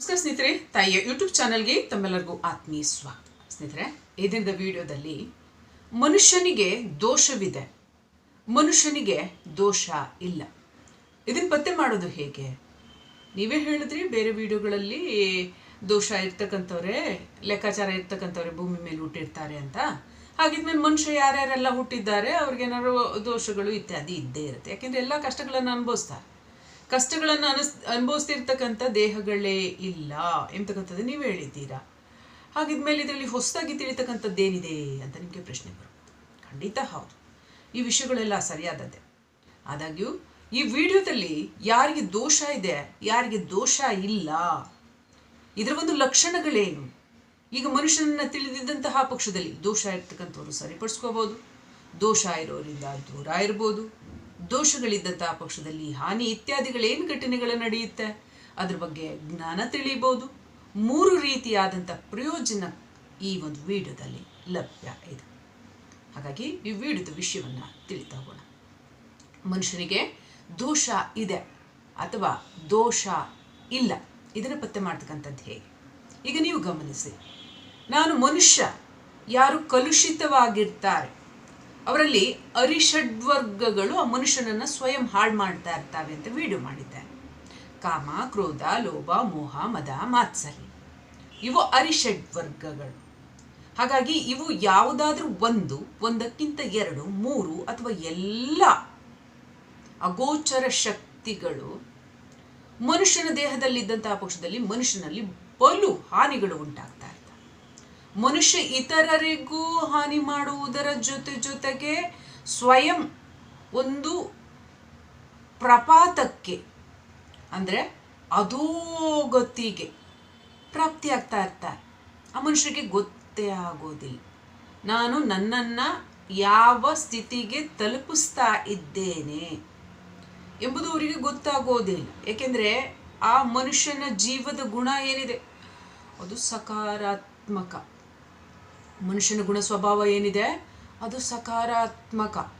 ನಮಸ್ಕಾರ ಸ್ನೇಹಿತರೆ, ತಾಯಿಯ ಯೂಟ್ಯೂಬ್ ಚಾನಲ್ಗೆ ತಮ್ಮೆಲ್ಲರಿಗೂ ಆತ್ಮೀಯ ಸ್ವಾಗತ. ಸ್ನೇಹಿತರೆ ಈ ವಿಡಿಯೋದಲ್ಲಿ ಮನುಷ್ಯನಿಗೆ ದೋಷವಿದೆ. ಮನುಷ್ಯನಿಗೆ ದೋಷ ಇಲ್ಲ. ಇದನ್ನು ಪತ್ತೆ ಮಾಡೋದು ಹೇಗೆ? ನೀವೇ ಹೇಳಿದ್ರಿ, ಬೇರೆ ವಿಡಿಯೋಗಳಲ್ಲಿ ದೋಷ ಇರ್ತಕ್ಕಂಥವ್ರೆ, ಲೆಕ್ಕಾಚಾರ ಇರ್ತಕ್ಕಂಥವ್ರೆ ಭೂಮಿ ಮೇಲೆ ಹುಟ್ಟಿರ್ತಾರೆ ಅಂತ. ಹಾಗಿದ್ಮೇಲೆ ಮನುಷ್ಯ ಯಾರ್ಯಾರೆಲ್ಲ ಹುಟ್ಟಿದ್ದಾರೆ, ಅವ್ರಿಗೇನಾದ್ರು ದೋಷಗಳು ಇತ್ಯಾದಿ ಇದ್ದೇ ಇರುತ್ತೆ. ಯಾಕೆಂದರೆ ಎಲ್ಲ ಕಷ್ಟಗಳನ್ನು ಅನುಭವಿಸ್ತಾರೆ. ಕಷ್ಟಗಳನ್ನು ಅನಸ್, ಅನುಭವಿಸ್ತಿರ್ತಕ್ಕಂಥ ದೇಹಗಳೇ ಇಲ್ಲ ಎಂಬತಕ್ಕಂಥದ್ದು ನೀವು ಹೇಳಿದ್ದೀರಾ? ಹಾಗಿದ್ಮೇಲೆ ಇದರಲ್ಲಿ ಹೊಸದಾಗಿ ತಿಳಿತಕ್ಕಂಥದ್ದೇನಿದೆ ಅಂತ ನಿಮಗೆ ಪ್ರಶ್ನೆ ಬರುತ್ತೆ. ಖಂಡಿತ ಹೌದು. ಈ ವಿಷಯಗಳೆಲ್ಲ ಸರಿಯಾದದ್ದೇ. ಆದಾಗ್ಯೂ, ಈ ವಿಡಿಯೋದಲ್ಲಿ ಯಾರಿಗೆ ದೋಷ ಇದೆ, ಯಾರಿಗೆ ದೋಷ ಇಲ್ಲ, ಇದರ ಒಂದು ಲಕ್ಷಣಗಳೇನು? ಈಗ ಮನುಷ್ಯನನ್ನು ತಿಳಿದಿದ್ದಂತಹ ಪಕ್ಷದಲ್ಲಿ ದೋಷ ಇರ್ತಕ್ಕಂಥವ್ರು ಸರಿಪಡಿಸ್ಕೋಬೋದು ದೋಷ ಇರೋರಿಂದ ದೂರ ಇರ್ಬೋದು. ದೋಷಗಳಿದ್ದಂತಹ ಪಕ್ಷದಲ್ಲಿ ಹಾನಿ ಇತ್ಯಾದಿಗಳೇನು ಘಟನೆಗಳು ನಡೆಯುತ್ತೆ? ಅದ್ರ ಬಗ್ಗೆ ಜ್ಞಾನ ತಿಳಿಬಹುದು ಮೂರು ರೀತಿಯಾದಂಥ ಪ್ರಯೋಜನ ಈ ಒಂದು ವಿಡಿಯೋದಲ್ಲಿ ಲಭ್ಯ ಇದೆ. ಹಾಗಾಗಿ ಈ ವಿಡಿಯೋದ ವಿಷಯವನ್ನು ತಿಳಿತಾ ಹೋಗೋಣ. ಮನುಷ್ಯನಿಗೆ ದೋಷ ಇದೆ ಅಥವಾ ದೋಷ ಇಲ್ಲ, ಇದನ್ನು ಪತ್ತೆ ಮಾಡ್ತಕ್ಕಂಥದ್ದು ಹೇಗೆ? ಈಗ ನೀವು ಗಮನಿಸಿ, ನಾನು ಮನುಷ್ಯ, ಯಾರು ಕಲುಷಿತವಾಗಿರ್ತಾರೆ ಅವರಲ್ಲಿ ಅರಿಷಡ್ವರ್ಗಗಳು ಆ ಮನುಷ್ಯನನ್ನು ಸ್ವಯಂ ಹಾಳು ಮಾಡ್ತಾ ಇರ್ತವೆ ಅಂತ ವಿಡಿಯೋ ಮಾಡಿದ್ದಾರೆ ಕಾಮ, ಕ್ರೋಧ, ಲೋಭ, ಮೋಹ, ಮದ ಮಾತ್ಸರಿ ಇವು ಅರಿಷಡ್ವರ್ಗಗಳು. ಹಾಗಾಗಿ ಇವು ಯಾವುದಾದ್ರೂ ಒಂದು, ಒಂದಕ್ಕಿಂತ ಎರಡು, ಮೂರು ಅಥವಾ ಎಲ್ಲ ಅಗೋಚರ ಶಕ್ತಿಗಳು ಮನುಷ್ಯನ ದೇಹದಲ್ಲಿದ್ದಂತಹ ಪಕ್ಷದಲ್ಲಿ ಮನುಷ್ಯನಲ್ಲಿ ಬಲು ಹಾನಿಗಳು ಉಂಟಾಗ್ತಾ ಮನುಷ್ಯ ಇತರರಿಗೂ ಹಾನಿ ಮಾಡುವುದರ ಜೊತೆ ಜೊತೆಗೆ ಸ್ವಯಂ ಒಂದು ಪ್ರಪಾತಕ್ಕೆ, ಅಂದರೆ ಅಧೋಗತಿಗೆ ಪ್ರಾಪ್ತಿಯಾಗ್ತಾ ಇರ್ತಾರೆ. ಆ ಮನುಷ್ಯರಿಗೆ ಗೊತ್ತೇ ಆಗೋದಿಲ್ಲ. ನಾನು ನನ್ನನ್ನು ಯಾವ ಸ್ಥಿತಿಗೆ ತಲುಪಿಸ್ತಾ ಇದ್ದೇನೆ ಎಂಬುದು ಅವರಿಗೆ ಗೊತ್ತಾಗೋದಿಲ್ಲ. ಏಕೆಂದರೆ ಆ ಮನುಷ್ಯನ ಜೀವದ ಗುಣ ಏನಿದೆ? ಅದು ಸಕಾರಾತ್ಮಕ. ಮನುಷ್ಯನ ಗುಣ ಸ್ವಭಾವ ಏನಿದೆ, ಅದು ಸಕಾರಾತ್ಮಕ.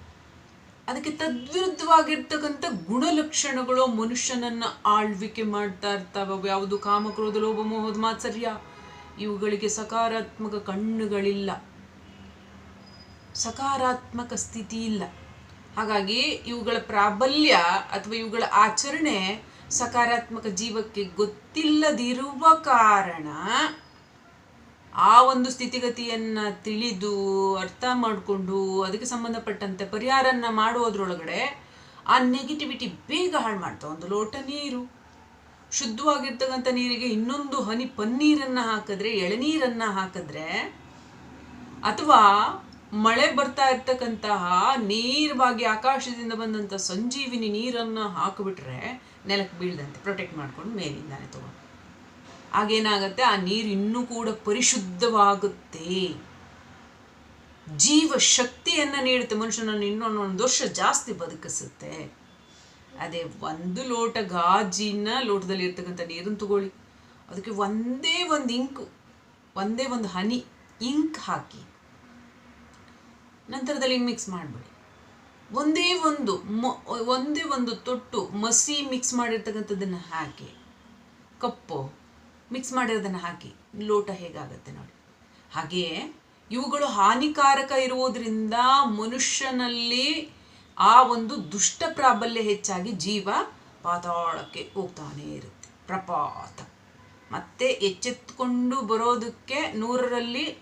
ಅದಕ್ಕೆ ತದ್ವಿರುದ್ಧವಾಗಿರ್ತಕ್ಕಂಥ ಗುಣಲಕ್ಷಣಗಳು ಮನುಷ್ಯನನ್ನ ಆಳ್ವಿಕೆ ಮಾಡ್ತಾ ಇರ್ತಾವೆ. ಯಾವುದು ಕಾಮಕ್ರೋಧ ಲೋಭ ಮೋಹದ ಮಾತ್ಸರ್ಯ. ಇವುಗಳಿಗೆ ಸಕಾರಾತ್ಮಕ ಕಣ್ಣುಗಳಿಲ್ಲ. ಸಕಾರಾತ್ಮಕ ಸ್ಥಿತಿ ಇಲ್ಲ. ಹಾಗಾಗಿ ಇವುಗಳ ಪ್ರಾಬಲ್ಯ ಅಥವಾ ಇವುಗಳ ಆಚರಣೆ ಸಕಾರಾತ್ಮಕ ಜೀವಕ್ಕೆ ಗೊತ್ತಿಲ್ಲದಿರುವ ಕಾರಣ ಆ ಒಂದು ಸ್ಥಿತಿಗತಿಯನ್ನ ತಿಳಿದು ಅರ್ಥ ಮಾಡಿಕೊಂಡು ಅದಕ್ಕೆ ಸಂಬಂಧಪಟ್ಟಂತೆ ಪರಿಹಾರನ್ನ ಮಾಡುವುದ್ರೊಳಗಡೆ ಆ ನೆಗೆಟಿವಿಟಿ ಬೇಗ ಹಾಳು ಮಾಡ್ತಾವೆ ಒಂದು ಲೋಟ ನೀರು. ಶುದ್ಧವಾಗಿರ್ತಕ್ಕಂಥ ನೀರಿಗೆ ಇನ್ನೊಂದು ಹನಿ ಪನ್ನೀರನ್ನ ಹಾಕಿದ್ರೆ, ಎಳನೀರನ್ನು ಹಾಕಿದ್ರೆ ಅಥವಾ ಮಳೆ ಬರ್ತಾ ಇರ್ತಕ್ಕಂತಹ ನೇರವಾಗಿ ಆಕಾಶದಿಂದ ಬಂದಂಥ ಸಂಜೀವಿನಿ ನೀರನ್ನು ಹಾಕಿಬಿಟ್ರೆ ನೆಲಕ್ಕೆ ಬೀಳ್ದಂತೆ ಪ್ರೊಟೆಕ್ಟ್ ಮಾಡ್ಕೊಂಡು ಮೇಲಿಂದಾನೆ ತಗೊಂಡು ಆಗೇನಾಗತ್ತೆ? ಆ ನೀರು ಇನ್ನೂ ಕೂಡ ಪರಿಶುದ್ಧವಾಗುತ್ತೆ. ಜೀವ ಶಕ್ತಿಯನ್ನು ನೀಡುತ್ತೆ. ಮನುಷ್ಯನನ್ನು ಇನ್ನೊಂದೊಂದು ವರ್ಷ ಜಾಸ್ತಿ ಬದುಕಿಸುತ್ತೆ. ಅದೇ ಒಂದು ಲೋಟ ಗಾಜಿನ ಲೋಟದಲ್ಲಿ ಇರ್ತಕ್ಕಂಥ ನೀರನ್ನು ತಗೊಳ್ಳಿ. ಅದಕ್ಕೆ ಒಂದೇ ಒಂದು ಇಂಕು, ಒಂದೇ ಒಂದು ಹನಿ ಇಂಕ್ ಹಾಕಿ. ನಂತರದಲ್ಲಿ ಮಿಕ್ಸ್ ಮಾಡಿಬಿಡಿ. ಒಂದೇ ಒಂದು ಒಂದೇ ಒಂದು ತೊಟ್ಟು ಮಸಿ ಮಿಕ್ಸ್ ಮಾಡಿರ್ತಕ್ಕಂಥದ್ದನ್ನು ಹಾಕಿ. ಕಪ್ಪು. ಮಿಕ್ಸ್ ಮಾಡಿರೋದನ್ನು ಹಾಕಿ. ಲೋಟ ಹೇಗಾಗತ್ತೆ ನೋಡಿ. ಹಾಗೆಯೇ ಇವುಗಳು ಹಾನಿಕಾರಕ ಇರುವುದರಿಂದ ಮನುಷ್ಯನಲ್ಲಿ ಆ ಒಂದು ದುಷ್ಟ ಪ್ರಾಬಲ್ಯ ಹೆಚ್ಚಾಗಿ ಜೀವ ಪಾತಾಳಕ್ಕೆ ಹೋಗ್ತಾನೇ ಇರುತ್ತೆ. ಪ್ರಪಾತ. ಮತ್ತೆ ಎಚ್ಚೆತ್ತುಕೊಂಡು ಬರೋದಕ್ಕೆ ನೂರರಲ್ಲಿ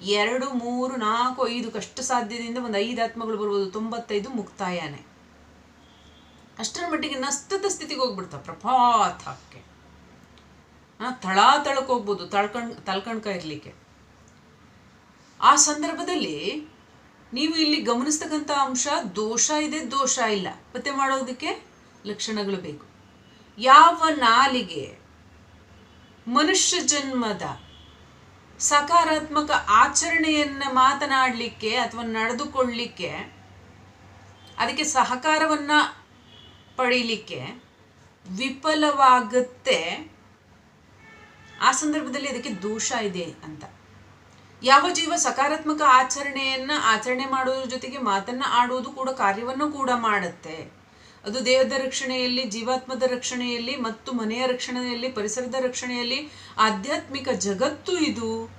ಎರಡು, ಮೂರು, ನಾಲ್ಕು, ಐದು ಕಷ್ಟ ಸಾಧ್ಯದಿಂದ ಒಂದು ಐದು ಆತ್ಮಗಳು ಬರ್ಬೋದು. ತೊಂಬತ್ತೈದು ಮುಕ್ತಾಯನೇ. ಅಷ್ಟರ ಮಟ್ಟಿಗೆ ನಷ್ಟದ ಸ್ಥಿತಿಗೆ ಹೋಗ್ಬಿಡ್ತಾವೆ ಪ್ರಪಾತಕ್ಕೆ. ತಳಾತಳಕ್ಕೆ ತಳ್ಕೋಗ್ಬೋದು ತಳ್ಕಣ್ ತಳ್ಕಣ್ಕ ಇರಲಿಕ್ಕೆ. ಆ ಸಂದರ್ಭದಲ್ಲಿ ನೀವು ಇಲ್ಲಿ ಗಮನಿಸ್ತಕ್ಕಂಥ ಅಂಶ ದೋಷ ಇದೆ, ದೋಷ ಇಲ್ಲ. ಪತ್ತೆ ಮಾಡೋದಕ್ಕೆ ಲಕ್ಷಣಗಳು ಬೇಕು. ಯಾವ ನಾಲಿಗೆ ಮನುಷ್ಯ ಜನ್ಮದ ಸಕಾರಾತ್ಮಕ ಆಚರಣೆಯನ್ನು ಮಾತನಾಡಲಿಕ್ಕೆ ಅಥವಾ ನಡೆದುಕೊಳ್ಳಲಿಕ್ಕೆ ಅದಕ್ಕೆ ಸಹಕಾರವನ್ನು ಪಡೀಲಿಕ್ಕೆ ವಿಫಲವಾಗುತ್ತೆ ಆ ಸಂದರ್ಭದಲ್ಲಿ ಅದಕ್ಕೆ ದೋಷ ಇದೆ ಅಂತ. ಯಾವ ಜೀವ ಸಕಾರಾತ್ಮಕ ಆಚರಣೆಯನ್ನು ಆಚರಣೆ ಮಾಡೋದ್ರ ಜೊತೆಗೆ ಮಾತನ್ನು ಆಡುವುದು ಕೂಡ ಕಾರ್ಯವನ್ನು ಕೂಡ ಮಾಡುತ್ತೆ. ಅದು ದೇಹದ ರಕ್ಷಣೆಯಲ್ಲಿ, ಜೀವಾತ್ಮದ ರಕ್ಷಣೆಯಲ್ಲಿ ಮತ್ತು ಮನೆಯ ರಕ್ಷಣೆಯಲ್ಲಿ, ಪರಿಸರದ ರಕ್ಷಣೆಯಲ್ಲಿ ಆಧ್ಯಾತ್ಮಿಕ ಜಗತ್ತು ಇದು.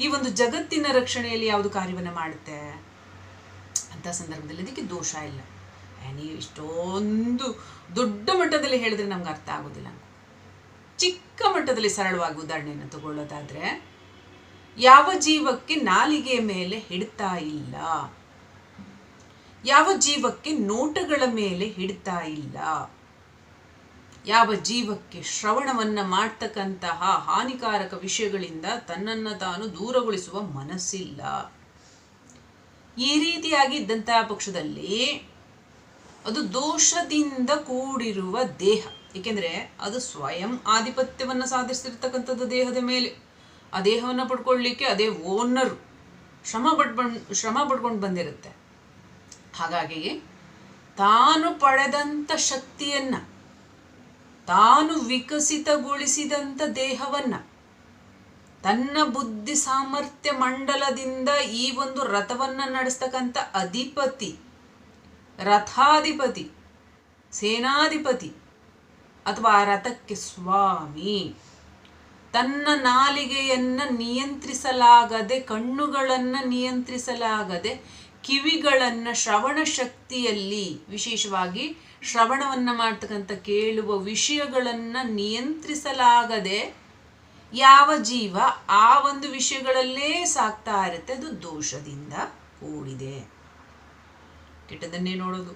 ಈ ಒಂದು ಜಗತ್ತಿನ ರಕ್ಷಣೆಯಲ್ಲಿ ಯಾವುದು ಕಾರ್ಯವನ್ನು ಮಾಡುತ್ತೆ? ಅಂತ ಸಂದರ್ಭದಲ್ಲಿ ಅದಕ್ಕೆ ದೋಷ ಇಲ್ಲ. ನೀವು ಇಷ್ಟೊಂದು ದೊಡ್ಡ ಮಟ್ಟದಲ್ಲಿ ಹೇಳಿದ್ರೆ ನಮ್ಗೆ ಅರ್ಥ ಆಗೋದಿಲ್ಲ. ಚಿಕ್ಕ ಮಟ್ಟದಲ್ಲಿ ಸರಳವಾಗಿ ಉದಾಹರಣೆಯನ್ನು ತಗೊಳ್ಳೋದಾದರೆ, ಯಾವ ಜೀವಕ್ಕೆ ನಾಲಿಗೆಯ ಮೇಲೆ ಹಿಡ್ತಾ ಇಲ್ಲ? ಯಾವ ಜೀವಕ್ಕೆ ನೋಟಗಳ ಮೇಲೆ ಹಿಡ್ತಾ ಇಲ್ಲ? ಯಾವ ಜೀವಕ್ಕೆ ಶ್ರವಣವನ್ನ ಮಾಡ್ತಕ್ಕಂತಹ ಹಾನಿಕಾರಕ ವಿಷಯಗಳಿಂದ ತನ್ನನ್ನು ತಾನು ದೂರಗೊಳಿಸುವ ಮನಸ್ಸಿಲ್ಲ? ಈ ರೀತಿಯಾಗಿ ಇದ್ದಂತಹ ಪಕ್ಷದಲ್ಲಿ ಅದು ದೋಷದಿಂದ ಕೂಡಿರುವ ದೇಹ. ಏಕೆಂದರೆ ಅದು ಸ್ವಯಂ ಆಧಿಪತ್ಯವನ್ನು ಸಾಧಿಸ್ತಿರ್ತಕ್ಕಂಥದ್ದು ದೇಹದ ಮೇಲೆ. ಆ ದೇಹವನ್ನು ಪಡ್ಕೊಳ್ಳಿಕ್ಕೆ ಅದೇ ಓನರ್ ಶ್ರಮ ಪಡ್ಬಂಡ್ ಶ್ರಮ ಪಡ್ಕೊಂಡು ಬಂದಿರುತ್ತೆ. ಹಾಗಾಗಿ ತಾನು ಪಡೆದಂಥ ಶಕ್ತಿಯನ್ನು, ತಾನು ವಿಕಸಿತಗೊಳಿಸಿದಂಥ ದೇಹವನ್ನು, ತನ್ನ ಬುದ್ಧಿ ಸಾಮರ್ಥ್ಯ ಮಂಡಲದಿಂದ ಈ ಒಂದು ರಥವನ್ನು ನಡೆಸ್ತಕ್ಕಂಥ ಅಧಿಪತಿ, ರಥಾಧಿಪತಿ, ಸೇನಾಧಿಪತಿ ಅಥವಾ ರಥಕ್ಕೆ, ಸ್ವಾಮಿ, ತನ್ನ ನಾಲಿಗೆಯನ್ನ ನಿಯಂತ್ರಿಸಲಾಗದೆ, ಕಣ್ಣುಗಳನ್ನು ನಿಯಂತ್ರಿಸಲಾಗದೆ, ಕಿವಿಗಳನ್ನು ಶ್ರವಣ ಶಕ್ತಿಯಲ್ಲಿ, ವಿಶೇಷವಾಗಿ ಶ್ರವಣವನ್ನ ಮಾಡ್ತಕ್ಕಂಥ ಕೇಳುವ ವಿಷಯಗಳನ್ನ ನಿಯಂತ್ರಿಸಲಾಗದೆ, ಯಾವ ಜೀವ ಆ ಒಂದು ವಿಷಯಗಳಲ್ಲೇ ಸಾಕ್ತಾ ಇರುತ್ತೆ, ಅದು ದೋಷದಿಂದ ಕೂಡಿದೆ. ಕೆಟ್ಟದನ್ನೇ ನೋಡೋದು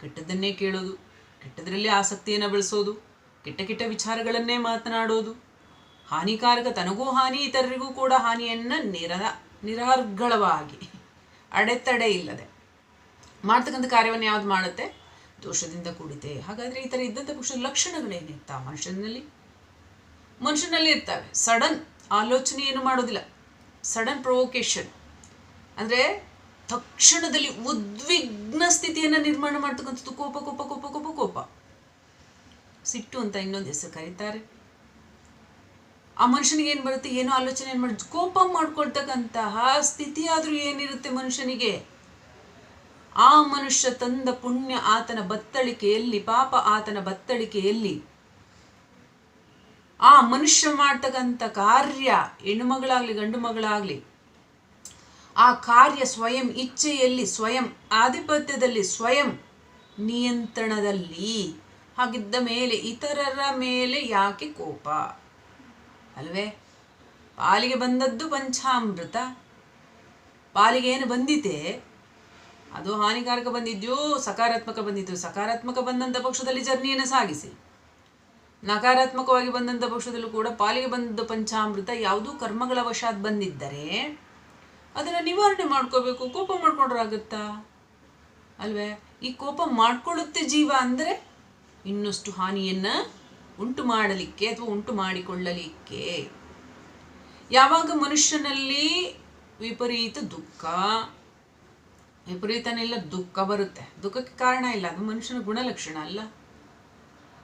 ಕೆಟ್ಟದನ್ನೇ ಕೇಳೋದು. ಕೆಟ್ಟದರಲ್ಲಿ ಆಸಕ್ತಿಯನ್ನು ಬೆಳೆಸೋದು, ಕೆಟ್ಟ ಕೆಟ್ಟ ವಿಚಾರಗಳನ್ನೇ ಮಾತನಾಡೋದು, ಹಾನಿಕಾರಕ ತನಗೂ ಹಾನಿ, ಇತರರಿಗೂ ಕೂಡ ಹಾನಿಯನ್ನು ನಿರ ನಿರರ್ಗಳವಾಗಿ, ಅಡೆತಡೆ ಇಲ್ಲದೆ ಮಾಡ್ತಕ್ಕಂಥ ಕಾರ್ಯವನ್ನು ಯಾವ್ದು ಮಾಡುತ್ತೆ? ದೋಷದಿಂದ ಕೂಡಿದೆ. ಹಾಗಾದರೆ ಈ ಥರ ಇದ್ದಂಥ ಪಕ್ಷ ಲಕ್ಷಣಗಳೇನಿರ್ತಾವೆ ಮನುಷ್ಯನಲ್ಲಿ? ಮನುಷ್ಯನಲ್ಲಿ ಇರ್ತವೆ. ಸಡನ್ ಆಲೋಚನೆ ಏನು ಮಾಡೋದಿಲ್ಲ. ಸಡನ್ ಪ್ರೊವೊಕೇಶನ್ ಅಂದರೆ ತಕ್ಷಣದಲ್ಲಿ ಉದ್ವಿಗ್ನ ಸ್ಥಿತಿಯನ್ನು ನಿರ್ಮಾಣ ಮಾಡ್ತಕ್ಕಂಥದ್ದು ಕೋಪ ಕೋಪ ಕೋಪ ಕೋಪ ಕೋಪ. ಸಿಟ್ಟು ಅಂತ ಇನ್ನೊಂದು ಹೆಸರು ಕರೀತಾರೆ. ಆ ಮನುಷ್ಯನಿಗೆ ಏನು ಬರುತ್ತೆ? ಏನೋ ಆಲೋಚನೆ ಏನು ಮಾಡಿ ಕೋಪ ಮಾಡ್ಕೊಳ್ತಕ್ಕಂತಹ ಸ್ಥಿತಿ ಆದರೂ ಏನಿರುತ್ತೆ ಮನುಷ್ಯನಿಗೆ? ಆ ಮನುಷ್ಯ ತಂದ ಪುಣ್ಯ ಆತನ ಬತ್ತಳಿಕೆಯಲ್ಲಿ, ಪಾಪ ಆತನ ಬತ್ತಳಿಕೆಯಲ್ಲಿ ಆ ಮನುಷ್ಯ ಮಾಡ್ತಕ್ಕಂಥ ಕಾರ್ಯ ಹೆಣ್ಣು ಮಗಳಾಗ್ಲಿ ಗಂಡು ಮಗಳಾಗ್ಲಿ ಆ ಕಾರ್ಯ ಸ್ವಯಂ, ಇಚ್ಛೆಯಲ್ಲಿ ಸ್ವಯಂ, ಆಧಿಪತ್ಯದಲ್ಲಿ ಸ್ವಯಂ, ನಿಯಂತ್ರಣದಲ್ಲಿ. ಹಾಗಿದ್ದ ಮೇಲೆ ಇತರರ ಮೇಲೆ ಯಾಕೆ ಕೋಪ? ಅಲ್ವೇ? ಪಾಲಿಗೆ ಬಂದದ್ದು ಪಂಚಾಮೃತ. ಪಾಲಿಗೆ ಏನು ಬಂದಿದೆ ಅದು ಹಾನಿಕಾರಕ ಬಂದಿದ್ಯೋ, ಸಕಾರಾತ್ಮಕ ಬಂದಿದ್ದು ಸಕಾರಾತ್ಮಕ ಬಂದಂಥ ಪಕ್ಷದಲ್ಲಿ ಜರ್ನಿಯನ್ನು ಸಾಗಿಸಿ. ನಕಾರಾತ್ಮಕವಾಗಿ ಬಂದಂಥ ಪಕ್ಷದಲ್ಲೂ ಕೂಡ ಪಾಲಿಗೆ ಬಂದದ್ದು ಪಂಚಾಮೃತ. ಯಾವುದೂ ಕರ್ಮಗಳ ವಶಾತ್ ಬಂದಿದ್ದರೆ ಅದನ್ನು ನಿವಾರಣೆ ಮಾಡ್ಕೋಬೇಕು. ಕೋಪ ಮಾಡ್ಕೊಂಡ್ರಾಗುತ್ತಾ? ಅಲ್ವೇ? ಈ ಕೋಪ ಮಾಡ್ಕೊಳ್ಳುತ್ತೆ ಜೀವ ಅಂದರೆ ಇನ್ನಷ್ಟು ಹಾನಿಯನ್ನು ಉಂಟು ಮಾಡಲಿಕ್ಕೆ ಅಥವಾ ಉಂಟು ಮಾಡಿಕೊಳ್ಳಲಿಕ್ಕೆ. ಯಾವಾಗ ಮನುಷ್ಯನಲ್ಲಿ ವಿಪರೀತ ದುಃಖ, ವಿಪರೀತನೆಲ್ಲ ದುಃಖ ಬರುತ್ತೆ. ದುಃಖಕ್ಕೆ ಕಾರಣ ಇಲ್ಲ. ಅದು ಮನುಷ್ಯನ ಗುಣಲಕ್ಷಣ ಅಲ್ಲ.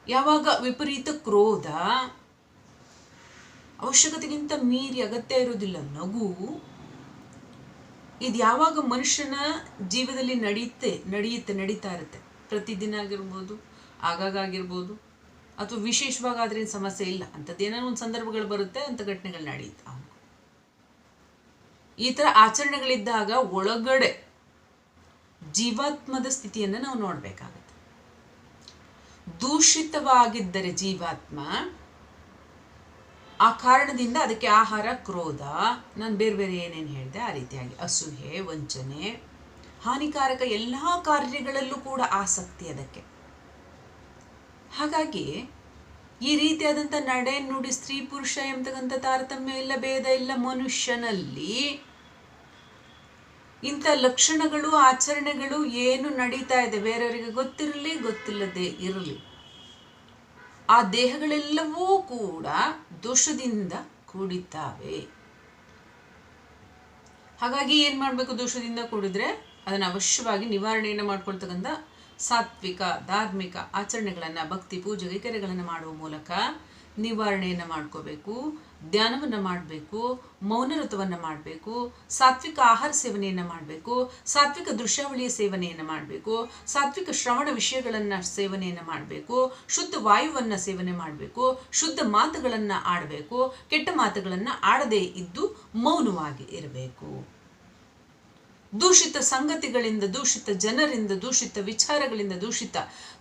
ಯಾವಾಗ ವಿಪರೀತ ಕ್ರೋಧ, ಅವಶ್ಯಕತೆಗಿಂತ ಮೀರಿ ಅಗತ್ಯ ಇರೋದಿಲ್ಲ ನಗು ಇದು ಯಾವಾಗ ಮನುಷ್ಯನ ಜೀವದಲ್ಲಿ ನಡೆಯುತ್ತೆ ನಡೆಯುತ್ತೆ, ನಡೀತಾ ಇರುತ್ತೆ? ಪ್ರತಿದಿನ ಆಗಿರ್ಬೋದು, ಆಗಾಗ ಆಗಿರ್ಬೋದು, ಅಥವಾ ವಿಶೇಷವಾಗಿ ಆದ್ರೇನು ಸಮಸ್ಯೆ ಇಲ್ಲ, ಅಂಥದ್ದು ಏನೋ ಒಂದು ಸಂದರ್ಭಗಳು ಬರುತ್ತೆ, ಅಂಥ ಘಟನೆಗಳು ನಡೆಯುತ್ತೆ. ಅವನು ಈ ಥರ ಆಚರಣೆಗಳಿದ್ದಾಗ ಒಳಗಡೆ ಜೀವಾತ್ಮದ ಸ್ಥಿತಿಯನ್ನು ನಾವು ನೋಡಬೇಕಾಗುತ್ತೆ. ದೂಷಿತವಾಗಿದ್ದರೆ ಜೀವಾತ್ಮ ಆ ಕಾರಣದಿಂದ ಅದಕ್ಕೆ ಆಹಾರ, ಕ್ರೋಧ, ನಾನು ಬೇರೆ ಬೇರೆ ಏನೇನು ಹೇಳಿದೆ, ಆ ರೀತಿಯಾಗಿ ಅಸೂಹೆ ವಂಚನೆ, ಹಾನಿಕಾರಕ ಎಲ್ಲ ಕಾರ್ಯಗಳಲ್ಲೂ ಕೂಡ ಆಸಕ್ತಿ ಅದಕ್ಕೆ. ಹಾಗಾಗಿ ಈ ರೀತಿಯಾದಂಥ ನಡೆ ನುಡಿ ಸ್ತ್ರೀ, ಪುರುಷ ಎಂಬತಕ್ಕಂಥ ತಾರತಮ್ಯ ಇಲ್ಲ, ಭೇದ ಇಲ್ಲ, ಮನುಷ್ಯನಲ್ಲಿ ಇಂಥ ಲಕ್ಷಣಗಳು, ಆಚರಣೆಗಳು ಏನು ನಡೀತಾ ಇದೆ, ಬೇರೆಯವರಿಗೆ ಗೊತ್ತಿರಲಿ, ಗೊತ್ತಿಲ್ಲದೆ ಇರಲಿ. ಆ ದೇಹಗಳೆಲ್ಲವೂ ಕೂಡ ದೋಷದಿಂದ ಕೂಡಿದ್ದಾವೆ. ಹಾಗಾಗಿ ಏನು ಮಾಡಬೇಕು ದೋಷದಿಂದ ಕೂಡಿದ್ರೆ ಅದನ್ನು ಅವಶ್ಯವಾಗಿ ನಿವಾರಣೆಯನ್ನು ಮಾಡ್ಕೊಳ್ತಕ್ಕಂಥ ಸಾತ್ವಿಕ, ಧಾರ್ಮಿಕ ಆಚರಣೆಗಳನ್ನು, ಭಕ್ತಿ ಪೂಜೆ ಕೈಕರ್ಯಗಳನ್ನು ಮಾಡುವ ಮೂಲಕ ನಿವಾರಣೆಯನ್ನು ಮಾಡ್ಕೋಬೇಕು, ಧ್ಯಾನವನ್ನು ಮಾಡಬೇಕು ಮೌನರಥವನ್ನು ಮಾಡಬೇಕು, ಸಾತ್ವಿಕ ಆಹಾರ ಸೇವನೆಯನ್ನು ಮಾಡಬೇಕು, ಸಾತ್ವಿಕ ದೃಶ್ಯಾವಳಿಯ ಸೇವನೆಯನ್ನು ಮಾಡಬೇಕು, ಸಾತ್ವಿಕ ಶ್ರವಣ ವಿಷಯಗಳನ್ನು ಸೇವನೆಯನ್ನು ಮಾಡಬೇಕು, ಶುದ್ಧ ವಾಯುವನ್ನು ಸೇವನೆ ಮಾಡಬೇಕು, ಶುದ್ಧ ಮಾತುಗಳನ್ನು ಆಡಬೇಕು, ಕೆಟ್ಟ ಮಾತುಗಳನ್ನು ಆಡದೇ ಇದ್ದು ಮೌನವಾಗಿ ಇರಬೇಕು. ದೂಷಿತ ಸಂಗತಿಗಳಿಂದ, ದೂಷಿತ ಜನರಿಂದ, ದೂಷಿತ ವಿಚಾರಗಳಿಂದ, ದೂಷಿತ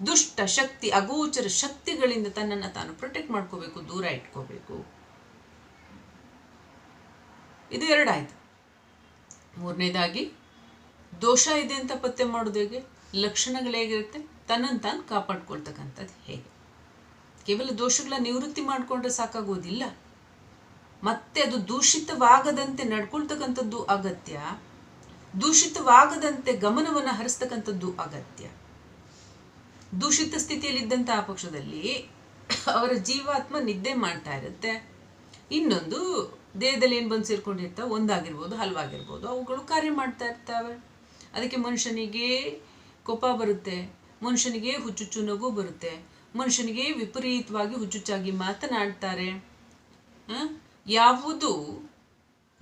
ದುಷ್ಟ ಶಕ್ತಿ, ಅಗೋಚರ ಶಕ್ತಿಗಳಿಂದ ತನ್ನನ್ನು ತಾನು ಪ್ರೊಟೆಕ್ಟ್ ಮಾಡ್ಕೋಬೇಕು, ದೂರ ಇಟ್ಕೋಬೇಕು. ಇದು ಎರಡಾಯ್ತು. ಮೂರನೇದಾಗಿ, ದೋಷ ಇದೆ ಅಂತ ಪತ್ತೆ ಮಾಡೋದು ಹೇಗೆ? ಲಕ್ಷಣಗಳು ಹೇಗಿರುತ್ತೆ? ತನ್ನನ್ನು ತಾನು ಕಾಪಾಡ್ಕೊಳ್ತಕ್ಕಂಥದ್ದು ಹೇಗೆ? ಕೇವಲ ದೋಷಗಳ ನಿವೃತ್ತಿ ಮಾಡಿಕೊಂಡ್ರೆ ಸಾಕಾಗೋದಿಲ್ಲ. ಮತ್ತೆ ಅದು ದೂಷಿತವಾಗದಂತೆ ನಡ್ಕೊಳ್ತಕ್ಕಂಥದ್ದು ಅಗತ್ಯ. ದೂಷಿತವಾಗದಂತೆ ಗಮನವನ್ನು ಹರಿಸ್ತಕ್ಕಂಥದ್ದು ಅಗತ್ಯ. ದೂಷಿತ ಸ್ಥಿತಿಯಲ್ಲಿದ್ದಂತಹ ಪಕ್ಷದಲ್ಲಿ ಅವರ ಜೀವಾತ್ಮ ನಿದ್ದೆ ಮಾಡ್ತಾ ಇರುತ್ತೆ. ಇನ್ನೊಂದು ದೇಹದಲ್ಲಿ ಏನು ಬಂದು ಸೇರ್ಕೊಂಡಿರ್ತಾವೆ ಒಂದಾಗಿರ್ಬೋದು, ಹಲವಾಗಿರ್ಬೋದು, ಅವುಗಳು ಕಾರ್ಯ ಮಾಡ್ತಾ ಇರ್ತವೆ. ಅದಕ್ಕೆ ಮನುಷ್ಯನಿಗೆ ಕೋಪ ಬರುತ್ತೆ, ಮನುಷ್ಯನಿಗೆ ಹುಚ್ಚುಚ್ಚು ನಗು ಬರುತ್ತೆ, ಮನುಷ್ಯನಿಗೆ ವಿಪರೀತವಾಗಿ ಹುಚ್ಚುಚ್ಚಾಗಿ ಮಾತನಾಡ್ತಾರೆ. ಯಾವುದು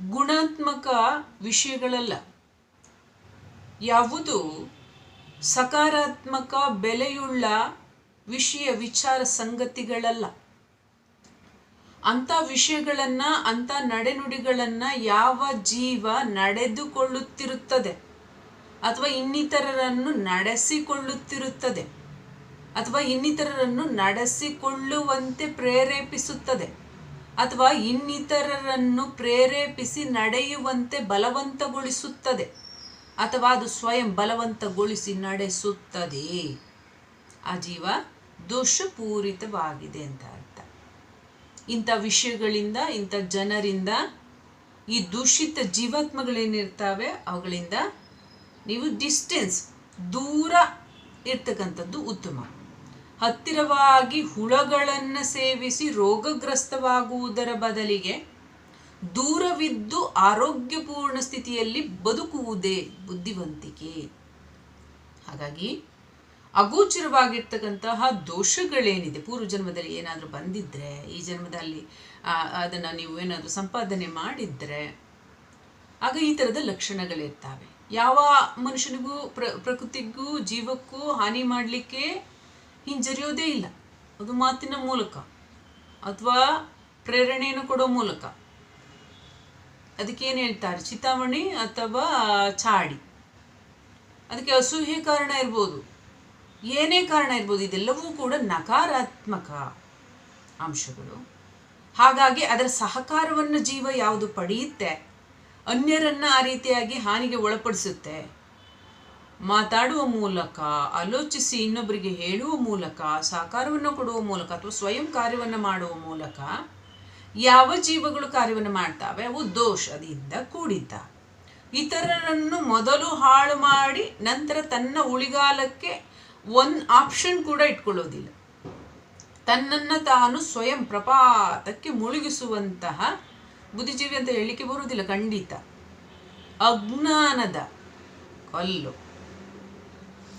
ಗುಣಾತ್ಮಕ ವಿಷಯಗಳಲ್ಲ. ಯಾವುದು ಸಕಾರಾತ್ಮಕ ಬೆಲೆಯುಳ್ಳ ವಿಷಯ ವಿಚಾರ ಸಂಗತಿಗಳಲ್ಲ. ಅಂಥ ವಿಷಯಗಳನ್ನು, ಅಂಥ ನಡೆನುಡಿಗಳನ್ನು ಯಾವ ಜೀವ ನಡೆದುಕೊಳ್ಳುತ್ತಿರುತ್ತದೆ? ಅಥವಾ ಇನ್ನಿತರರನ್ನು ನಡೆಸಿಕೊಳ್ಳುತ್ತಿರುತ್ತದೆ? ಅಥವಾ ಇನ್ನಿತರರನ್ನು ನಡೆಸಿಕೊಳ್ಳುವಂತೆ ಪ್ರೇರೇಪಿಸುತ್ತದೆ? ಅಥವಾ ಇನ್ನಿತರರನ್ನು ಪ್ರೇರೇಪಿಸಿ ನಡೆಯುವಂತೆ ಬಲವಂತಗೊಳಿಸುತ್ತದೆ? ಅಥವಾ ಅದು ಸ್ವಯಂ ಬಲವಂತಗೊಳಿಸಿ ನಡೆಸುತ್ತದೆ. ಆ ಜೀವ ದೋಷಪೂರಿತವಾಗಿದೆ ಅಂತ ಅರ್ಥ. ಇಂಥ ವಿಷಯಗಳಿಂದ, ಇಂಥ ಜನರಿಂದ, ಈ ದೂಷಿತ ಜೀವಾತ್ಮಗಳೇನಿರ್ತಾವೆ, ಅವುಗಳಿಂದ ನೀವು ಡಿಸ್ಟೆನ್ಸ್, ದೂರ ಇರ್ತಕ್ಕಂಥದ್ದು ಉತ್ತಮ. ಹತ್ತಿರವಾಗಿ ಹುಳಗಳನ್ನು ಸೇವಿಸಿ ರೋಗಗ್ರಸ್ತವಾಗುವುದರ ಬದಲಿಗೆ ದೂರವಿದ್ದು ಆರೋಗ್ಯಪೂರ್ಣ ಸ್ಥಿತಿಯಲ್ಲಿ ಬದುಕುವುದೇ ಬುದ್ಧಿವಂತಿಕೆ. ಹಾಗಾಗಿ ಅಗೋಚರವಾಗಿರ್ತಕ್ಕಂತಹ ದೋಷಗಳೇನಿದೆ? ಪೂರ್ವ ಜನ್ಮದಲ್ಲಿ ಏನಾದರೂ ಬಂದಿದ್ದರೆ ಈ ಜನ್ಮದಲ್ಲಿ ಅದನ್ನು ನೀವು ಏನಾದರೂ ಸಂಪಾದನೆ ಮಾಡಿದರೆ, ಆಗ ಈ ಥರದ ಲಕ್ಷಣಗಳಿರ್ತವೆ. ಯಾವ ಮನುಷ್ಯನಿಗೂ, ಪ್ರ, ಪ್ರಕೃತಿಗೂ, ಜೀವಕ್ಕೂ ಹಾನಿ ಮಾಡಲಿಕ್ಕೆ ಹಿಂಜರಿಯೋದೇ ಇಲ್ಲ. ಅದು ಮಾತಿನ ಮೂಲಕ, ಅಥವಾ ಪ್ರೇರಣೆಯನ್ನು ಕೊಡೋ ಮೂಲಕ. ಅದಕ್ಕೆ ಏನು ಹೇಳ್ತಾರೆ? ಚಿತಾಮಣಿ ಅಥವಾ ಚಾಡಿ. ಅದಕ್ಕೆ ಅಸೂಹೆ ಕಾರಣ ಇರ್ಬೋದು. ಏನೇ ಕಾರಣ ಇರ್ಬೋದು, ಇದೆಲ್ಲವೂ ಕೂಡ ನಕಾರಾತ್ಮಕ ಅಂಶಗಳು. ಹಾಗಾಗಿ ಅದರ ಸಹಕಾರವನ್ನು ಜೀವ ಯಾವುದು ಪಡೆಯುತ್ತೆ? ಅನ್ಯರನ್ನು ಆ ರೀತಿಯಾಗಿ ಹಾನಿಗೆ ಒಳಪಡಿಸುತ್ತೆ. ಮಾತಾಡುವ ಮೂಲಕ, ಆಲೋಚಿಸಿ ಇನ್ನೊಬ್ಬರಿಗೆ ಹೇಳುವ ಮೂಲಕ, ಸಹಕಾರವನ್ನು ಕೊಡುವ ಮೂಲಕ ಅಥವಾ ಸ್ವಯಂ ಕಾರ್ಯವನ್ನು ಮಾಡುವ ಮೂಲಕ ಯಾವ ಜೀವಗಳು ಕಾರ್ಯವನ್ನು ಮಾಡ್ತಾವೆ? ಅವು ದೋಷದಿಂದ ಕೂಡಿದ್ದ. ಇತರರನ್ನು ಮೊದಲು ಹಾಳು ಮಾಡಿ ನಂತರ ತನ್ನ ಉಳಿಗಾಲಕ್ಕೆ ಒಂದು ಆಪ್ಷನ್ ಕೂಡ ಇಟ್ಕೊಳ್ಳೋದಿಲ್ಲ. ತನ್ನನ್ನು ತಾನು ಸ್ವಯಂ ಪ್ರಪಾತಕ್ಕೆ ಮುಳುಗಿಸುವಂತಹ ಬುದ್ಧಿಜೀವಿ ಅಂತ ಹೇಳಲಿಕ್ಕೆ ಬರುವುದಿಲ್ಲ, ಖಂಡಿತ. ಅಜ್ಞಾನದ ಕಲ್ಲು.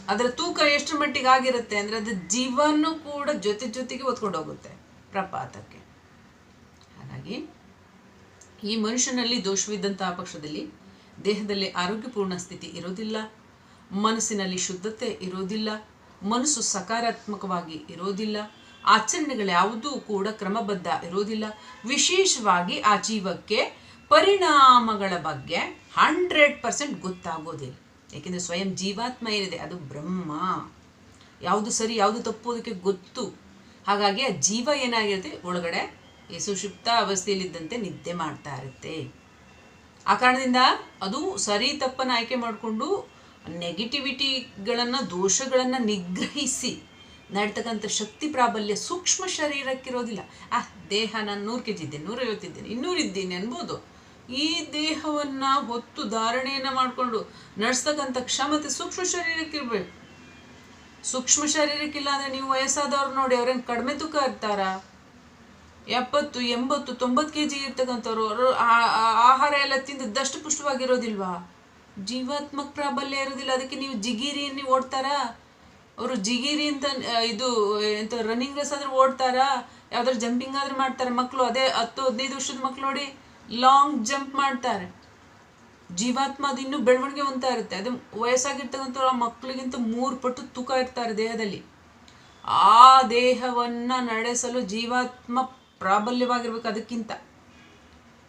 ಅದರ ತೂಕ ಎಷ್ಟು ಮಟ್ಟಿಗೆ ಆಗಿರುತ್ತೆ ಅಂದರೆ ಅದು ಜೀವನೂ ಕೂಡ ಜೊತೆ ಜೊತೆಗೆ ಹೊತ್ಕೊಂಡು ಹೋಗುತ್ತೆ ಪ್ರಪಾತಕ್ಕೆ. ಹಾಗಾಗಿ ಈ ಮನುಷ್ಯನಲ್ಲಿ ದೋಷವಿದ್ದಂತಹ ಪಕ್ಷದಲ್ಲಿ ದೇಹದಲ್ಲಿ ಆರೋಗ್ಯಪೂರ್ಣ ಸ್ಥಿತಿ ಇರೋದಿಲ್ಲ, ಮನಸ್ಸಿನಲ್ಲಿ ಶುದ್ಧತೆ ಇರೋದಿಲ್ಲ, ಮನಸ್ಸು ಸಕಾರಾತ್ಮಕವಾಗಿ ಇರೋದಿಲ್ಲ ಆಚರಣೆಗಳ್ಯಾವುದೂ ಕೂಡ ಕ್ರಮಬದ್ಧ ಇರೋದಿಲ್ಲ. ವಿಶೇಷವಾಗಿ ಆ ಜೀವಕ್ಕೆ ಪರಿಣಾಮಗಳ ಬಗ್ಗೆ ಹಂಡ್ರೆಡ್ ಪರ್ಸೆಂಟ್ ಗೊತ್ತಾಗೋದಿಲ್ಲ. ಏಕೆಂದರೆ ಸ್ವಯಂ ಜೀವಾತ್ಮ ಏನಿದೆ, ಅದು ಬ್ರಹ್ಮ. ಯಾವುದು ಸರಿ, ಯಾವುದು ತಪ್ಪು ಅದಕ್ಕೆ ಗೊತ್ತು. ಹಾಗಾಗಿ ಆ ಜೀವ ಏನಾಗಿರುತ್ತೆ ಒಳಗಡೆ ಸುಷುಪ್ತ ಅವಸ್ಥೆಯಲ್ಲಿದ್ದಂತೆ ನಿದ್ದೆ ಮಾಡ್ತಾ ಇರುತ್ತೆ. ಆ ಕಾರಣದಿಂದ ಅದು ಸರಿ ತಪ್ಪನ್ನು ಆಯ್ಕೆ ಮಾಡಿಕೊಂಡು ನೆಗೆಟಿವಿಟಿಗಳನ್ನು, ದೋಷಗಳನ್ನು ನಿಗ್ರಹಿಸಿ ನಡ್ತಕ್ಕಂಥ ಶಕ್ತಿ ಪ್ರಾಬಲ್ಯ, ಸೂಕ್ಷ್ಮ ಶರೀರಕ್ಕಿರೋದಿಲ್ಲ. ಆ, ದೇಹ ನಾನು ನೂರು ಕೆ ಜಿ ಇದ್ದೇನೆ ನೂರೈವತ್ತಿದ್ದೇನೆ ಇನ್ನೂರಿದ್ದೀನಿ ಅನ್ಬೋದು. ಈ ದೇಹವನ್ನು ಹೊತ್ತು ಧಾರಣೆಯನ್ನು ಮಾಡಿಕೊಂಡು ನಡೆಸ್ತಕ್ಕಂಥ ಕ್ಷಮತೆ ಸೂಕ್ಷ್ಮ ಶರೀರಕ್ಕಿರಬೇಕು. ಸೂಕ್ಷ್ಮ ಶರೀರಕ್ಕಿಲ್ಲ ಅಂದರೆ ನೀವು ವಯಸ್ಸಾದವ್ರು ನೋಡಿ ಅವ್ರೇನು ಕಡಿಮೆ ತೂಕ ಇರ್ತಾರಾ? ಎಪ್ಪತ್ತು, ಎಂಬತ್ತು, ತೊಂಬತ್ತು ಕೆ ಜಿ ಇರ್ತಕ್ಕಂಥವ್ರು ಆಹಾರ ಎಲ್ಲ ತಿಂದು ದಷ್ಟು ಪುಷ್ಟವಾಗಿರೋದಿಲ್ವಾ? ಜೀವಾತ್ಮಕ ಪ್ರಾಬಲ್ಯ ಇರೋದಿಲ್ಲ, ಅದಕ್ಕೆ ನೀವು ಜಿಗಿರಿಯನ್ನು ಓಡ್ತಾರಾ? ಅವರು ಜಿಗಿರಿ ಅಂತ ಇದು, ಎಂತ ರನ್ನಿಂಗ್ ರೇಸ್ ಆದ್ರೆ ಓಡ್ತಾರಾ? ಯಾವ್ದಾದ್ರು ಜಂಪಿಂಗ್ ಆದ್ರೆ ಮಾಡ್ತಾರೆ? ಮಕ್ಕಳು ಅದೇ ಹತ್ತು, ಹದಿನೈದು ವರ್ಷದ ಮಕ್ಕಳು ನೋಡಿ ಲಾಂಗ್ ಜಂಪ್ ಮಾಡ್ತಾರೆ. ಜೀವಾತ್ಮ ಅದು ಇನ್ನೂ ಬೆಳವಣಿಗೆ ಅಂತ ಇರುತ್ತೆ. ಅದು ವಯಸ್ಸಾಗಿರ್ತಕ್ಕಂಥ ಆ ಮಕ್ಕಳಿಗಿಂತ ಮೂರು ಪಟ್ಟು ತೂಕ ಇರ್ತಾರೆ ದೇಹದಲ್ಲಿ. ಆ ದೇಹವನ್ನ ನಡೆಸಲು ಜೀವಾತ್ಮ ಪ್ರಾಬಲ್ಯವಾಗಿರ್ಬೇಕು ಅದಕ್ಕಿಂತ.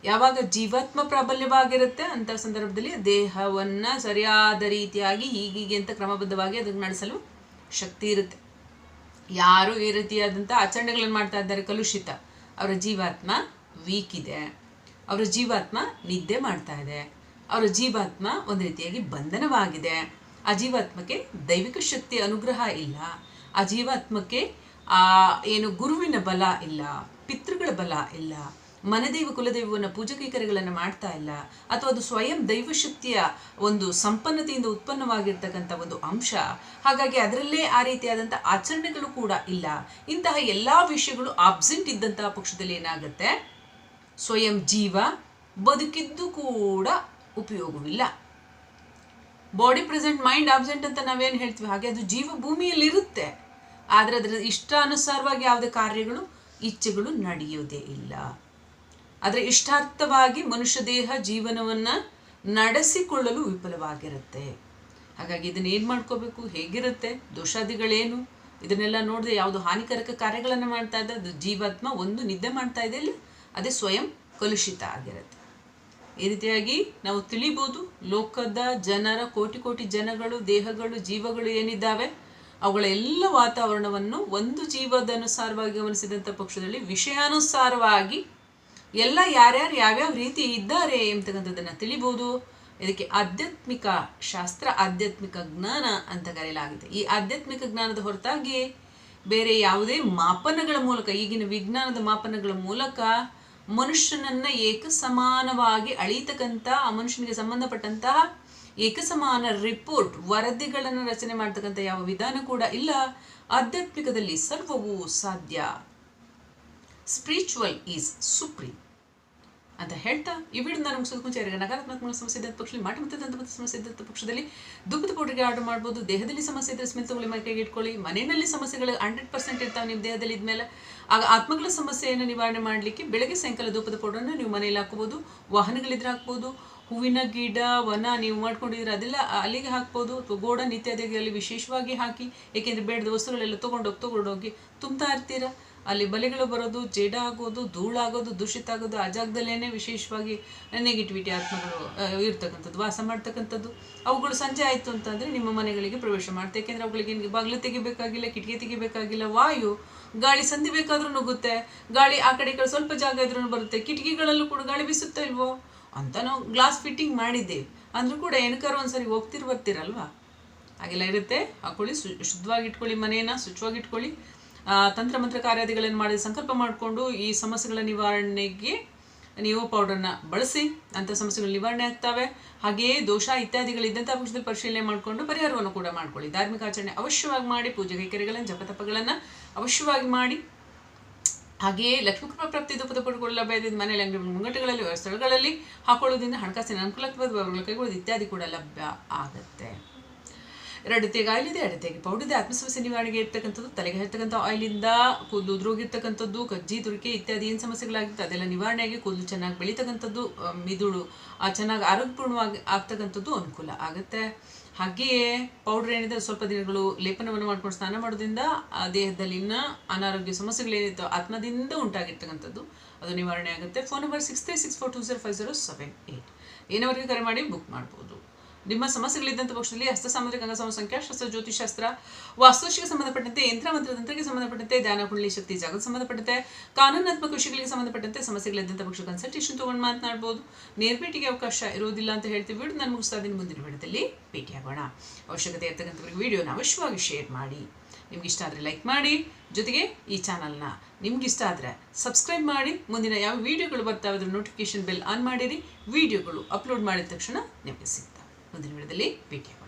ಯಾವಾಗ ಜೀವಾತ್ಮ ಪ್ರಾಬಲ್ಯವಾಗಿರುತ್ತೆ ಅಂತ ಸಂದರ್ಭದಲ್ಲಿ ದೇಹವನ್ನ ಸರಿಯಾದ ರೀತಿಯಾಗಿ ಹೀಗೀಗೆ ಅಂತ ಕ್ರಮಬದ್ಧವಾಗಿ ಅದಕ್ಕೆ ನಡೆಸಲು ಶಕ್ತಿ ಇರುತ್ತೆ. ಯಾರು ಈ ರೀತಿಯಾದಂಥ ಆಚರಣೆಗಳನ್ನು ಮಾಡ್ತಾ ಇದ್ದಾರೆ ಕಲುಷಿತ, ಅವರ ಜೀವಾತ್ಮ ವೀಕ್ ಇದೆ ಅವರ ಜೀವಾತ್ಮ ನಿದ್ದೆ ಮಾಡ್ತಾ ಇದೆ. ಅವರ ಜೀವಾತ್ಮ ಒಂದು ರೀತಿಯಾಗಿ ಬಂಧನವಾಗಿದೆ. ಆ ಜೀವಾತ್ಮಕ್ಕೆ ದೈವಿಕ ಶಕ್ತಿ, ಅನುಗ್ರಹ ಇಲ್ಲ. ಆ ಜೀವಾತ್ಮಕ್ಕೆ ಆ ಏನು ಗುರುವಿನ ಬಲ ಇಲ್ಲ. ಪಿತೃಗಳ ಬಲ ಇಲ್ಲ. ಮನದೈವ ಕುಲದೇವನ ಪೂಜಾ ಕೈಕರ್ಯಗಳನ್ನು ಮಾಡ್ತಾ ಇಲ್ಲ. ಅಥವಾ ಅದು ಸ್ವಯಂ ದೈವಶಕ್ತಿಯ ಒಂದು ಸಂಪನ್ನತೆಯಿಂದ ಉತ್ಪನ್ನವಾಗಿರ್ತಕ್ಕಂಥ ಒಂದು ಅಂಶ. ಹಾಗಾಗಿ ಅದರಲ್ಲೇ ಆ ರೀತಿಯಾದಂಥ ಆಚರಣೆಗಳು ಕೂಡ ಇಲ್ಲ. ಇಂತಹ ಎಲ್ಲ ವಿಷಯಗಳು ಆಬ್ಸೆಂಟ್ ಇದ್ದಂತಹ ಪಕ್ಷದಲ್ಲಿ ಏನಾಗುತ್ತೆ? ಸ್ವಯಂ ಜೀವ ಬದುಕಿದ್ದು ಕೂಡ ಉಪಯೋಗವಿಲ್ಲ. ಬಾಡಿ ಪ್ರೆಸೆಂಟ್ ಮೈಂಡ್ ಆಬ್ಸೆಂಟ್ ಅಂತ ನಾವೇನು ಹೇಳ್ತೀವಿ? ಹಾಗೆ ಅದು ಜೀವ ಭೂಮಿಯಲ್ಲಿರುತ್ತೆ. ಆದರೆ ಅದರ ಇಷ್ಟಾನುಸಾರವಾಗಿ ಯಾವುದೇ ಕಾರ್ಯಗಳು ಇಚ್ಛೆಗಳು ನಡೆಯೋದೇ ಇಲ್ಲ. ಆದರೆ ಇಷ್ಟಾರ್ಥವಾಗಿ ಮನುಷ್ಯ ದೇಹ ಜೀವನವನ್ನು ನಡೆಸಿಕೊಳ್ಳಲು ವಿಫಲವಾಗಿರುತ್ತೆ. ಹಾಗಾಗಿ ಇದನ್ನ ಏನು ಮಾಡ್ಕೋಬೇಕು? ಹೇಗಿರುತ್ತೆ? ದೋಷಾದಿಗಳೇನು? ಇದನ್ನೆಲ್ಲ ನೋಡಿದ್ರೆ ಯಾವುದು ಹಾನಿಕಾರಕ ಕಾರ್ಯಗಳನ್ನು ಮಾಡ್ತಾ ಇದೆ ಅದು ಜೀವಾತ್ಮ ಒಂದು ನಿದ್ದೆ ಮಾಡ್ತಾ ಇದೆ ಇಲ್ಲ? ಅದೇ ಸ್ವಯಂ ಕಲುಷಿತ ಆಗಿರುತ್ತೆ. ಈ ರೀತಿಯಾಗಿ ನಾವು ತಿಳಿಬೋದು, ಲೋಕದ ಜನರ ಕೋಟಿ ಕೋಟಿ ಜನಗಳು, ದೇಹಗಳು, ಜೀವಗಳು ಏನಿದ್ದಾವೆ? ಅವುಗಳ ಎಲ್ಲ ವಾತಾವರಣವನ್ನು ಒಂದು ಜೀವದ ಅನುಸಾರವಾಗಿ ಗಮನಿಸಿದಂಥ ಪಕ್ಷದಲ್ಲಿ ವಿಷಯಾನುಸಾರವಾಗಿ ಎಲ್ಲ ಯಾರ್ಯಾರು ಯಾವ್ಯಾವ ರೀತಿ ಇದ್ದಾರೆ ಎಂಬತಕ್ಕಂಥದ್ದನ್ನು ತಿಳಿಬೋದು. ಇದಕ್ಕೆ ಆಧ್ಯಾತ್ಮಿಕ ಶಾಸ್ತ್ರ, ಆಧ್ಯಾತ್ಮಿಕ ಜ್ಞಾನ ಅಂತ ಕರೆಯಲಾಗಿದೆ. ಈ ಆಧ್ಯಾತ್ಮಿಕ ಜ್ಞಾನದ ಹೊರತಾಗಿ ಬೇರೆ ಯಾವುದೇ ಮಾಪನಗಳ ಮೂಲಕ, ಈಗಿನ ವಿಜ್ಞಾನದ ಮಾಪನಗಳ ಮೂಲಕ ಮನುಷ್ಯನನ್ನು ಏಕ ಸಮಾನವಾಗಿ ಅಳೀತಕ್ಕಂಥ ಆ ಮನುಷ್ಯನಿಗೆ ಸಂಬಂಧಪಟ್ಟಂತಹ ಏಕಸಮಾನ ರಿಪೋರ್ಟ್ ವರದಿಗಳನ್ನು ರಚನೆ ಮಾಡ್ತಕ್ಕಂಥ ಯಾವ ವಿಧಾನ ಕೂಡ ಇಲ್ಲ. ಆಧ್ಯಾತ್ಮಿಕದಲ್ಲಿ ಸರ್ವವೂ ಸಾಧ್ಯ. ಸ್ಪಿರಿಚುವಲ್ ಈಸ್ ಸುಪ್ರೀಂ ಅಂತ ಹೇಳ್ತಾ ಈ ವಿಡಿಯೋ ನಾನು ಮುಗಿಸೋದಕ್ಕೆ ಮುಂಚೆ ಯಾರಿಗೆ ನಕಾರಾತ್ಮಕ ಸಮಸ್ಯೆ ಇದ್ದ ಪಕ್ಷದಲ್ಲಿ ಮಾಟ ಮತ್ತು ದಂತ ಸಮಸ್ಯೆ ಇದ್ದ ಪಕ್ಷದಲ್ಲಿ ದುಃಖದ ಪೌಡರ್ಗೆ ಆರ್ಡರ್ ಮಾಡ್ಬೋದು. ದೇಹದಲ್ಲಿ ಸಮಸ್ಯೆ ಇದ್ದರೆ ಸ್ಮಿತ್ ತಗೊಳ್ಳಿ, ಮೈ ಕೈಗೆ ಇಟ್ಕೊಳ್ಳಿ. ಮನೆಯಲ್ಲಿ ಸಮಸ್ಯೆಗಳು ಹಂಡ್ರೆಡ್ ಪರ್ಸೆಂಟ್ ಇರ್ತಾವೆ ನಿಮ್ಮ ದೇಹದಲ್ಲಿ ಇದ್ಮೇಲೆ. ಆಗ ಆತ್ಮಗಳ ಸಮಸ್ಯೆಯನ್ನು ನಿವಾರಣೆ ಮಾಡಲಿಕ್ಕೆ ಬೆಳಗ್ಗೆ ಸಾಯಂಕಾಲ ಧೂಪದ ಪೌಡರ್ನ ನೀವು ಮನೆಯಲ್ಲಿ ಹಾಕ್ಬೋದು. ವಾಹನಗಳಿದ್ರೆ ಹಾಕ್ಬೋದು. ಹೂವಿನ ಗಿಡ, ವನ ನೀವು ಮಾಡ್ಕೊಂಡಿದ್ರೆ ಅದೆಲ್ಲ ಅಲ್ಲಿಗೆ ಹಾಕ್ಬೋದು. ಅಥವಾ ಗೋಡನ್ ಇತ್ಯಾದಿಗಳಲ್ಲಿ ವಿಶೇಷವಾಗಿ ಹಾಕಿ, ಏಕೆಂದರೆ ಬೇಡದ ವಸ್ತುಗಳೆಲ್ಲ ತೊಗೊಂಡೋಗಿ ತೊಗೊಂಡೋಗಿ ತುಂಬ್ತಾ ಇರ್ತೀರ? ಅಲ್ಲಿ ಬಲೆಗಳು ಬರೋದು ಜೇಡ ಆಗೋದು ಧೂಳಾಗೋದು ದೂಷಿತ ಆಗೋದು ಆ ಜಾಗದಲ್ಲೇ ವಿಶೇಷವಾಗಿ ನೆಗೆಟಿವಿಟಿ ಆತ್ಮಗಳು ಇರ್ತಕ್ಕಂಥದ್ದು, ವಾಸ ಮಾಡ್ತಕ್ಕಂಥದ್ದು. ಅವುಗಳು ಸಂಜೆ ಆಯಿತು ಅಂತಂದರೆ ನಿಮ್ಮ ಮನೆಗಳಿಗೆ ಪ್ರವೇಶ ಮಾಡ್ತೆ, ಏಕೆಂದರೆ ಅವುಗಳಿಗೆ ಬಾಗಿಲು ತೆಗಿಬೇಕಾಗಿಲ್ಲ, ಕಿಟಕಿ ತೆಗಿಬೇಕಾಗಿಲ್ಲ, ವಾಯು, ಗಾಳಿ ಸಂಧಿ ಬೇಕಾದ್ರೂ ನುಗ್ಗುತ್ತೆ. ಗಾಳಿ ಆ ಕಡೆ ಕಡೆ ಸ್ವಲ್ಪ ಜಾಗ ಇದ್ರೂ ಬರುತ್ತೆ. ಕಿಟಕಿಗಳಲ್ಲೂ ಕೂಡ ಗಾಳಿ ಬೀಸುತ್ತಾ ಇಲ್ವೋ? ಅಂತ ನಾವು ಗ್ಲಾಸ್ ಫಿಟ್ಟಿಂಗ್ ಮಾಡಿದ್ದೇವೆ ಅಂದರೂ ಕೂಡ ಏನಕ್ಕಾರು ಒಂದ್ಸರಿ ಹೋಗ್ತಿರು ಬರ್ತೀರಲ್ವಾ ಹಾಗೆಲ್ಲ ಇರುತ್ತೆ. ಹಾಕೊಳ್ಳಿ ಶು ಶುದ್ಧವಾಗಿ ಇಟ್ಕೊಳ್ಳಿ ಮನೆಯನ್ನು ಶುಚಿವಾಗಿ ಇಟ್ಕೊಳ್ಳಿ. ಆ, ತಂತ್ರ ಮಂತ್ರ ಕಾರ್ಯಾದಿಗಳನ್ನು ಮಾಡಿ ಸಂಕಲ್ಪ ಮಾಡಿಕೊಂಡು ಈ ಸಮಸ್ಯೆಗಳ ನಿವಾರಣೆಗೆ ನೀವು ಪೌಡರ್ನ ಬಳಸಿ ಅಂಥ ಸಮಸ್ಯೆಗಳು ನಿವಾರಣೆ ಆಗ್ತವೆ. ಹಾಗೆಯೇ ದೋಷ ಇತ್ಯಾದಿಗಳಿದ್ದಂಥ ಪಕ್ಷದಲ್ಲಿ ಪರಿಶೀಲನೆ ಮಾಡಿಕೊಂಡು ಪರಿಹಾರವನ್ನು ಕೂಡ ಮಾಡ್ಕೊಳ್ಳಿ. ಧಾರ್ಮಿಕ ಆಚರಣೆ ಅವಶ್ಯವಾಗಿ ಮಾಡಿ ಪೂಜೆ ಕೈಕರ್ಯಗಳನ್ನು ಜಪತಪಗಳನ್ನು ಅವಶ್ಯವಾಗಿ ಮಾಡಿ. ಹಾಗೆಯೇ ಲಕ್ಷ್ಮೀ ಕೃಪಾ ಪ್ರಾಪ್ತಿ ಧೂಪದ ಪಡ್ಕೊಳ್ಳಲು ಲಭ್ಯದಿಂದ ಮನೆಯಲ್ಲಿ ಅಂಗಡಿ ಮುಂಗಟ್ಟುಗಳಲ್ಲಿ ಸ್ಥಳಗಳಲ್ಲಿ ಹಾಕೊಳ್ಳೋದ್ರಿಂದ ಹಣಕಾಸಿನ ವ್ಯವಹಾರಗಳ ಕೈಗೊಳ್ಳೋದು ಇತ್ಯಾದಿ ಕೂಡ ಲಭ್ಯ ಆಗುತ್ತೆ. ಎರಡು ತೆಗೆ ಆಯಿಲ್ ಇದೆ, ಎರಡು ತೆಗೆ ಪೌಡರ್ ಇದೆ. ಆತ್ಮಸಮಸ್ಯೆ ನಿವಾರಣೆಗೆ ಇರ್ತಕ್ಕಂಥದ್ದು, ತಲೆಗೆ ಹೇಳ್ತಕ್ಕಂಥ ಆಯಿಲಿಂದ ಕೂದಲು ಉದುರೋಗಿರ್ತಕ್ಕಂಥದ್ದು, ಕಜ್ಜಿ, ತುರಿಕೆ ಇತ್ಯಾದಿ ಏನು ಸಮಸ್ಯೆಗಳಾಗಿತ್ತು ಅದೆಲ್ಲ ನಿವಾರಣೆಯಾಗಿ ಕೂದಲು ಚೆನ್ನಾಗಿ ಬೆಳೀತಕ್ಕಂಥದ್ದು ಮಿದುಳು ಚೆನ್ನಾಗಿ ಆರೋಗ್ಯಪೂರ್ಣವಾಗಿ ಆಗ್ತಕ್ಕಂಥದ್ದು ಅನುಕೂಲ ಆಗುತ್ತೆ. ಹಾಗೆಯೇ ಪೌಡರ್ ಏನಿದೆ, ಸ್ವಲ್ಪ ದಿನಗಳು ಲೇಪನವನ್ನು ಮಾಡ್ಕೊಂಡು ಸ್ನಾನ ಮಾಡೋದ್ರಿಂದ ಆ ದೇಹದಲ್ಲಿನ ಅನಾರೋಗ್ಯ ಸಮಸ್ಯೆಗಳೇನಿತ್ತು ಆತ್ಮದಿಂದ ಉಂಟಾಗಿರ್ತಕ್ಕಂಥದ್ದು. ಅದು ನಿವಾರಣೆ ಆಗುತ್ತೆ. Phone number six three six four two zero five zero seven eight ಏನವರಿಗೆ ಕರೆ ಮಾಡಿ ಬುಕ್ ಮಾಡ್ಬೋದು. ನಿಮ್ಮ ಸಮಸ್ಯೆಗಳಿದ್ದಂಥ ಪಕ್ಷದಲ್ಲಿ ಹಸ್ತ ಸಾಮುದ್ರಿಕ ಶಸ್ತ್ರ ಸಂಖ್ಯಾಶಾಸ್ತ್ರ ಜ್ಯೋತಿಷಾಸ್ತ್ರ ವಾಸ್ತುಶಿಗೆ ಸಂಬಂಧಪಟ್ಟಂತೆ, ಯಂತ್ರ ಮಂತ್ರ ತಂತ್ರಕ್ಕೆ ಸಂಬಂಧಪಟ್ಟಂತೆ, ಧ್ಯಾನ, ಕುಂಡಲಿ, ಶಕ್ತಿ ಜಾಗಕ್ಕೆ ಸಂಬಂಧಪಟ್ಟಂತೆ, ಕಾನೂನಾತ್ಮಕ ವಿಷಯಗಳಿಗೆ ಸಂಬಂಧಪಟ್ಟಂತೆ ಸಮಸ್ಯೆಗಳಿದ್ದಂಥ ಪಕ್ಷ ಕನ್ಸಲ್ಟೇಷನ್ ತೊಗೊಂಡು ಮಾತನಾಡ್ಬೋದು. ನೇರ್ಪೇಟಿಗೆ ಅವಕಾಶ ಇರೋದಿಲ್ಲ ಅಂತ ಹೇಳ್ತೀವಿ. ಬಿಡು ನಾನು ಮುಗಿಸ್ತಾ ಇದ್ದೀನಿ. ಮುಂದಿನ ವಿಡಿಯೋದಲ್ಲಿ ಭೇಟಿಯಾಗೋಣ ಅವಶ್ಯಕತೆ ಇರ್ತಕ್ಕಂಥವ್ರಿಗೆ ವಿಡಿಯೋನ ಅವಶ್ಯವಾಗಿ ಶೇರ್ ಮಾಡಿ. ನಿಮ್ಗೆ ಇಷ್ಟ ಆದರೆ ಲೈಕ್ ಮಾಡಿ. ಜೊತೆಗೆ ಈ ಚಾನಲ್ನ ನಿಮ್ಗೆ ಇಷ್ಟ ಆದರೆ ಸಬ್ಸ್ಕ್ರೈಬ್ ಮಾಡಿ. ಮುಂದಿನ ಯಾವ ವೀಡಿಯೋಗಳು ಬರ್ತಾವೆ ನೋಟಿಫಿಕೇಶನ್ ಬೆಲ್ ಆನ್ ಮಾಡಿರಿ. ವಿಡಿಯೋಗಳು ಅಪ್ಲೋಡ್ ಮಾಡಿದ ತಕ್ಷಣ ನಿಮಗೆ ಮುಂದಿನ ವಿಡಿಯೋದಲ್ಲಿ ಭೇಟಿಯಾಗೋಣ.